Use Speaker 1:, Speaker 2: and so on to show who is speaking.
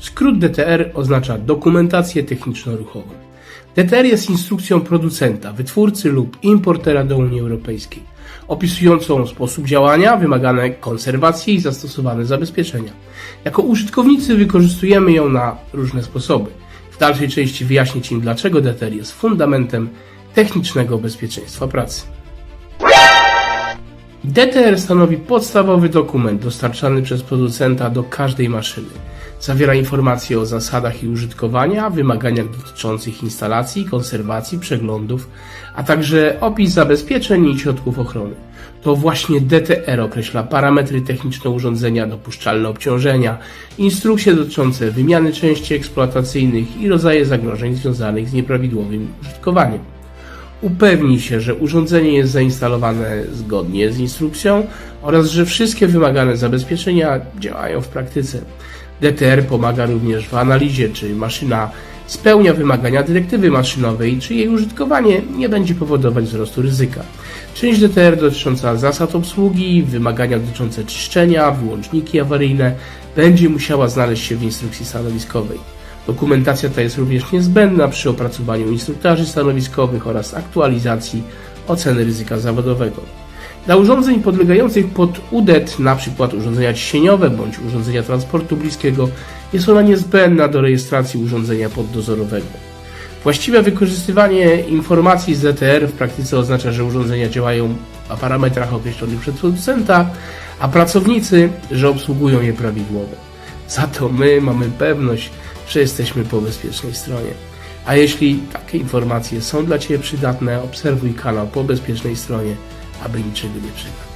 Speaker 1: Skrót DTR oznacza dokumentację techniczno-ruchową. DTR jest instrukcją producenta, wytwórcy lub importera do Unii Europejskiej, opisującą sposób działania, wymagane konserwacje i zastosowane zabezpieczenia. Jako użytkownicy wykorzystujemy ją na różne sposoby. W dalszej części wyjaśnię Ci, dlaczego DTR jest fundamentem technicznego bezpieczeństwa pracy. DTR stanowi podstawowy dokument dostarczany przez producenta do każdej maszyny. Zawiera informacje o zasadach i użytkowania, wymaganiach dotyczących instalacji, konserwacji, przeglądów, a także opis zabezpieczeń i środków ochrony. To właśnie DTR określa parametry techniczne urządzenia, dopuszczalne obciążenia, instrukcje dotyczące wymiany części eksploatacyjnych i rodzaje zagrożeń związanych z nieprawidłowym użytkowaniem upewni się, że urządzenie jest zainstalowane zgodnie z instrukcją oraz że wszystkie wymagane zabezpieczenia działają w praktyce. DTR pomaga również w analizie, czy maszyna spełnia wymagania dyrektywy maszynowej, czy jej użytkowanie nie będzie powodować wzrostu ryzyka. Część DTR dotycząca zasad obsługi, wymagania dotyczące czyszczenia, wyłączniki awaryjne będzie musiała znaleźć się w instrukcji stanowiskowej. Dokumentacja ta jest również niezbędna przy opracowaniu instruktarzy stanowiskowych oraz aktualizacji oceny ryzyka zawodowego. Dla urządzeń podlegających pod UDET, np. urządzenia ciśnieniowe bądź urządzenia transportu bliskiego, jest ona niezbędna do rejestracji urządzenia poddozorowego. Właściwe wykorzystywanie informacji z DTR w praktyce oznacza, że urządzenia działają na parametrach określonych przez producenta, a pracownicy, że obsługują je prawidłowo. Za to my mamy pewność, że jesteśmy po bezpiecznej stronie. A jeśli takie informacje są dla Ciebie przydatne, obserwuj kanał po bezpiecznej stronie, aby niczego nie przegapić.